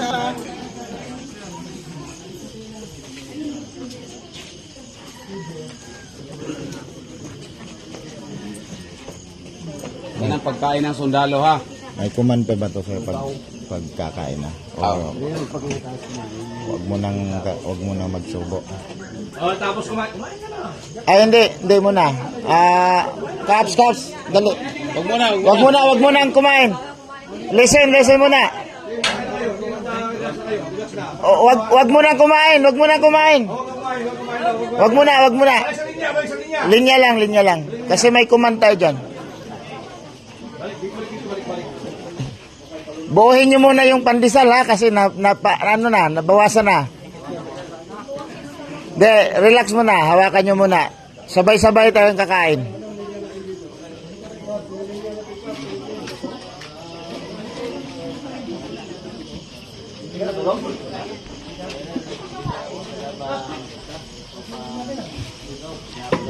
sa... Yan ang pagkain ng sundalo ha. May kuman pa ba to sa pag, pagkakain na? O, wag mo nang, wag mo nang magsubo. Oh, tapos kumain. Na. Ay, hindi. Hindi muna. Ah, caps, caps. Dali. Huwag mo na. Wag muna, wag muna ang kumain. Listen, listen muna. O, wag, wag muna kumain, wag muna kumain. Wag muna, wag muna. Sa linya, lang, linya lang. Kasi may kumanta dyan. Buuhin nyo muna yung pandesal ha, kasi na, na, pa- ano na, nabawasan na. De, relax muna, hawakan nyo muna. Sabay-sabay tayong kakain.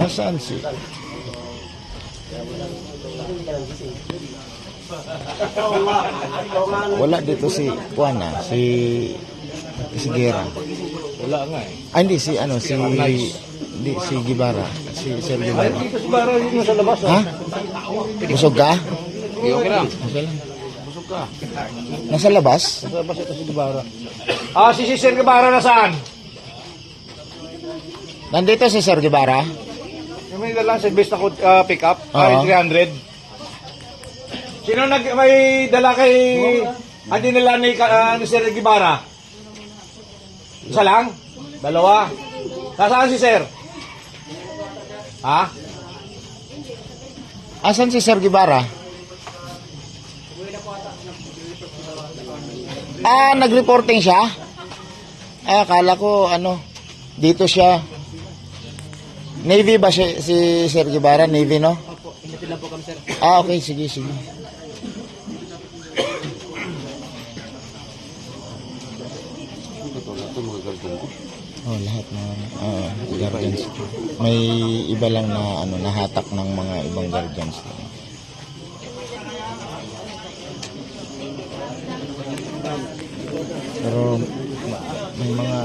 Nasaan si? Wala dito si Juana, si si Gera. Wala nga eh. Ah, hindi si ano si hindi si Gibara, si Sir Gibara. Dito si Baro yung nasa labas. Ha? Busog ka? Okay lang. Okay lang. Nasa labas? Nasa labas ito si Gibara. Ah, si Sir Gibara nasaan? Nandito si Sir Gibara? Yung may dalang service na uh, pick up, uh, 300. Sino nag may dala kay Adi nila ni, uh, ni Sir Gibara? Isa lang? Dalawa? Nasaan si Sir? Ha? Asan si Sir Gibara? Ah, nag-reporting siya? Ah, akala ko ano, dito siya. Navy ba si, si Sir Gibara? Navy, no? Opo, po kami, sir. Ah, okay, sige, sige. Oh, lahat na uh, guardians. May iba lang na ano nahatak ng mga ibang guardians. May mga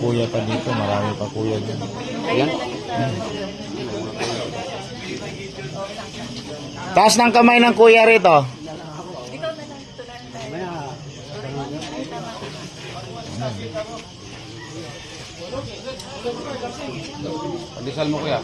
kuya pa dito, marami pa kuya dyan. Ayan. Taas ng kamay ng kuya rito. Pandesal mo kuya.